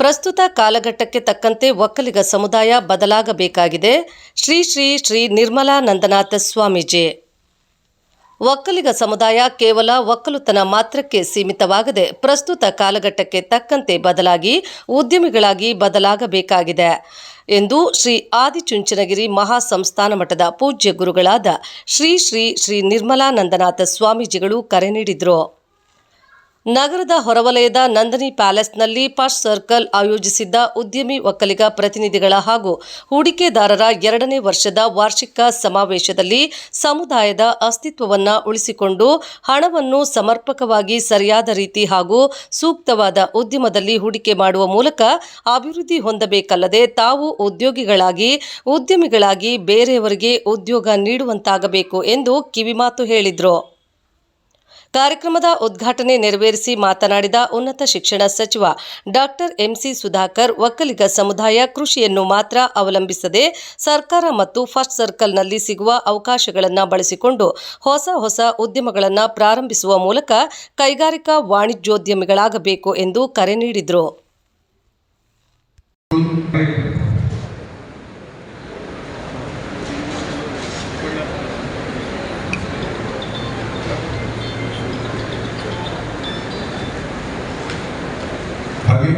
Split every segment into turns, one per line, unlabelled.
ಪ್ರಸ್ತುತ ಕಾಲಘಟ್ಟಕ್ಕೆ ತಕ್ಕಂತೆ ಒಕ್ಕಲಿಗ ಸಮುದಾಯ ಬದಲಾಗಬೇಕಾಗಿದೆ. ಶ್ರೀ ಶ್ರೀ ಶ್ರೀ ನಿರ್ಮಲಾನಂದನಾಥ ಸ್ವಾಮೀಜಿ. ಒಕ್ಕಲಿಗ ಸಮುದಾಯ ಕೇವಲ ಒಕ್ಕಲುತನ ಮಾತ್ರಕ್ಕೆ ಸೀಮಿತವಾಗದೆ ಪ್ರಸ್ತುತ ಕಾಲಘಟ್ಟಕ್ಕೆ ತಕ್ಕಂತೆ ಬದಲಾಗಿ ಉದ್ಯಮಿಗಳಾಗಿ ಬದಲಾಗಬೇಕಾಗಿದೆ ಎಂದು ಶ್ರೀ ಆದಿಚುಂಚನಗಿರಿ ಮಹಾಸಂಸ್ಥಾನ ಮಠದ ಪೂಜ್ಯ ಗುರುಗಳಾದ ಶ್ರೀ ಶ್ರೀ ಶ್ರೀ ನಿರ್ಮಲಾನಂದನಾಥ ಸ್ವಾಮೀಜಿಗಳು ಕರೆ ನೀಡಿದರು. ನಗರದ ಹೊರವಲಯದ ನಂದಿನಿ ಪ್ಯಾಲೇಸ್ನಲ್ಲಿ ಫಸ್ಟ್ ಸರ್ಕಲ್ ಆಯೋಜಿಸಿದ್ದ ಉದ್ಯಮಿ ಒಕ್ಕಲಿಗ ಪ್ರತಿನಿಧಿಗಳ ಹಾಗೂ ಹೂಡಿಕೆದಾರರ ಎರಡನೇ ವರ್ಷದ ವಾರ್ಷಿಕ ಸಮಾವೇಶದಲ್ಲಿ ಸಮುದಾಯದ ಅಸ್ತಿತ್ವವನ್ನು ಉಳಿಸಿಕೊಂಡು ಹಣವನ್ನು ಸಮರ್ಪಕವಾಗಿ ಸರಿಯಾದ ರೀತಿ ಹಾಗೂ ಸೂಕ್ತವಾದ ಉದ್ಯಮದಲ್ಲಿ ಹೂಡಿಕೆ ಮಾಡುವ ಮೂಲಕ ಅಭಿವೃದ್ಧಿ ಹೊಂದಬೇಕಲ್ಲದೆ ತಾವು ಉದ್ಯೋಗಿಗಳಾಗಿ, ಉದ್ಯಮಿಗಳಾಗಿ ಬೇರೆಯವರಿಗೆ ಉದ್ಯೋಗ ನೀಡುವಂತಾಗಬೇಕು ಎಂದು ಕಿವಿಮಾತು ಹೇಳಿದರು. ಕಾರ್ಯಕ್ರಮದ ಉದ್ಘಾಟನೆ ನೆರವೇರಿಸಿ ಮಾತನಾಡಿದ ಉನ್ನತ ಶಿಕ್ಷಣ ಸಚಿವ ಡಾಕ್ಟರ್ ಎಂಸಿ ಸುಧಾಕರ್, ಒಕ್ಕಲಿಗ ಸಮುದಾಯ ಕೃಷಿಯನ್ನು ಮಾತ್ರ ಅವಲಂಬಿಸದೆ ಸರ್ಕಾರ ಮತ್ತು ಫಸ್ಟ್ ಸರ್ಕಲ್ನಲ್ಲಿ ಸಿಗುವ ಅವಕಾಶಗಳನ್ನು ಬಳಸಿಕೊಂಡು ಹೊಸ ಹೊಸ ಉದ್ಯಮಗಳನ್ನು ಪ್ರಾರಂಭಿಸುವ ಮೂಲಕ ಕೈಗಾರಿಕಾ ವಾಣಿಜ್ಯೋದ್ಯಮಿಗಳಾಗಬೇಕು ಎಂದು ಕರೆ ನೀಡಿದರು.
ಹಾಗೆ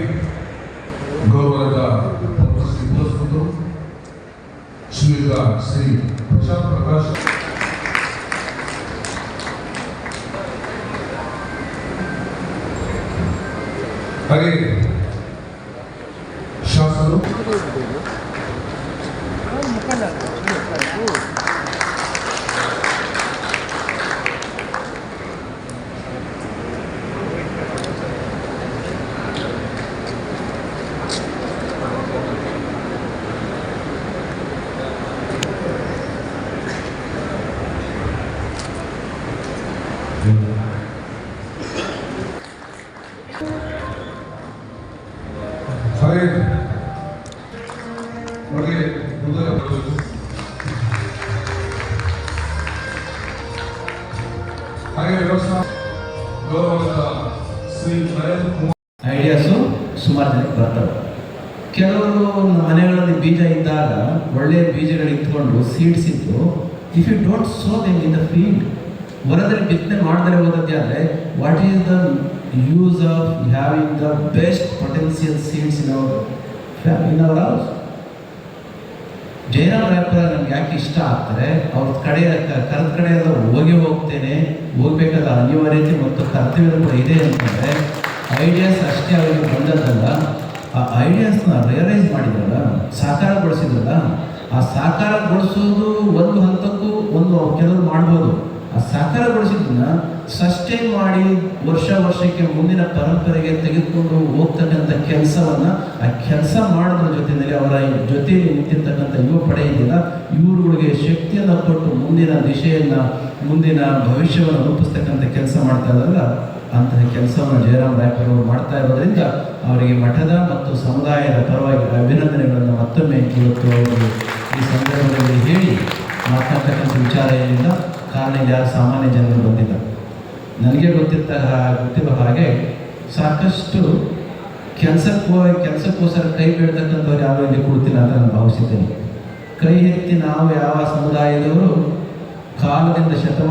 ಗೌರವದ ಸಿದ್ಧಸ್ಪಂದರು ಶ್ರೀಯುತ ಶ್ರೀ ಪ್ರಶಾಂತ್ ಪ್ರಕಾಶ್ ಹಾಗೆ ಶಾಸಕರು ಹಾಗೆ ನೋಡಿ ಹಾಗೆ ಗೌರವದ ಶ್ರೀ ನರೇಂದ್ರ ಕುಮಾರ್
ಐಡಿಯಾಸು ಸುಮಾರು ಜನಕ್ಕೆ ಬರ್ತವೆ ಕೆಲವರು ಮನೆಗಳಲ್ಲಿ ಬೀಜ ಇದ್ದಾಗ ಒಳ್ಳೆಯ ಬೀಜಗಳು ಇಟ್ಕೊಂಡು ಸೀಡ್ಸ್ ಇದ್ದು if you don't sow them in the field ಹೊರದಲ್ಲಿ ಬಿತ್ತನೆ ಮಾಡದೇ ಹೋದದ್ದೇ ಆದರೆ what is the use of having the best potential seeds in our in our house. Jayaram Rayapura ನಮ್ಗೆ ಯಾಕೆ ಇಷ್ಟ ಆಗ್ತಾರೆ? ಅವ್ರ ಕಡೆ, ಕರೆದ ಕಡೆ ಎಲ್ಲ ಹೋಗಿ ಹೋಗ್ತೇನೆ, ಹೋಗ್ಬೇಕಾದ ಅನಿವಾರ್ಯತೆ ಮತ್ತು ಕರ್ತವ್ಯ ಕೂಡ ಇದೆ ಅಂತಂದರೆ ಐಡಿಯಾಸ್ ಅಷ್ಟೇ ಅವರಿಗೆ ಬಂದದ್ದಲ್ಲ. ಆ ಐಡಿಯಾಸ್ನ ರಿಯಲೈಸ್ ಮಾಡಿದ್ರಲ್ಲ, ಸಾಕಾರಗೊಳಿಸಿದ್ರಲ್ಲ, ಆ ಸಾಕಾರಗೊಳಿಸೋದು ಒಂದು ಹಂತಕ್ಕೂ ಒಂದು ಕೆಲವರು ಮಾಡ್ಬೋದು. ಸಾಕಾರಗೊಳಿಸಿದ್ದನ್ನ ಸಸ್ಟೈನ್ ಮಾಡಿ ವರ್ಷ ವರ್ಷಕ್ಕೆ ಮುಂದಿನ ಪರಂಪರೆಗೆ ತೆಗೆದುಕೊಂಡು ಹೋಗ್ತಕ್ಕಂಥ ಕೆಲಸವನ್ನ, ಆ ಕೆಲಸ ಮಾಡೋದ್ರ ಜೊತೆಯಲ್ಲಿ ಅವರ ಜೊತೆಯಲ್ಲಿ ನಿಂತಿರ್ತಕ್ಕಂಥ ಯುವ ಪಡೆ ಇದೆಯಲ್ಲ, ಇವರುಗಳಿಗೆ ಶಕ್ತಿಯನ್ನು ಕೊಟ್ಟು ಮುಂದಿನ ದಿಶೆಯನ್ನ, ಮುಂದಿನ ಭವಿಷ್ಯವನ್ನು ರೂಪಿಸ್ತಕ್ಕಂಥ ಕೆಲಸ ಮಾಡ್ತಾ ಇದ್ದಾರಲ್ಲ, ಅಂತಹ ಕೆಲಸವನ್ನು ಜಯರಾಮ್ ರಾಯಪುರ ಅವರು ಮಾಡ್ತಾ ಇರೋದ್ರಿಂದ ಅವರಿಗೆ ಮಠದ ಮತ್ತು ಸಮುದಾಯದ ಪರವಾಗಿ ಅಭಿನಂದನೆಗಳನ್ನು ಮತ್ತೊಮ್ಮೆ ಇವತ್ತು ಈ ಸಂದರ್ಭದಲ್ಲಿ ಹೇಳಿ ಮಾತಾಡ್ತಕ್ಕಂಥ ವಿಚಾರ ಏನಿಲ್ಲ. ಕಾರಣ ಯಾರು ಸಾಮಾನ್ಯ ಜನರು ಬಂದಿಲ್ಲ. ನನಗೆ ಗೊತ್ತಿರ್ತ ಗೊತ್ತಿರೋ ಹಾಗೆ ಸಾಕಷ್ಟು ಕೆಲಸಕ್ಕೋ ಕೆಲಸಕ್ಕೋಸ್ಕರ ಕೈ ಬೀಳ್ತಕ್ಕಂಥವ್ರು ಯಾರು ಇಲ್ಲಿ ಕೊಡ್ತಿಲ್ಲ ಅಂತ ನಾನು ಭಾವಿಸಿದ್ದೇನೆ ಕೈ ಎತ್ತಿ ನಾವು ಯಾವ ಸಮುದಾಯದವರು ಕಾಲದಿಂದ ಶತಮಾನ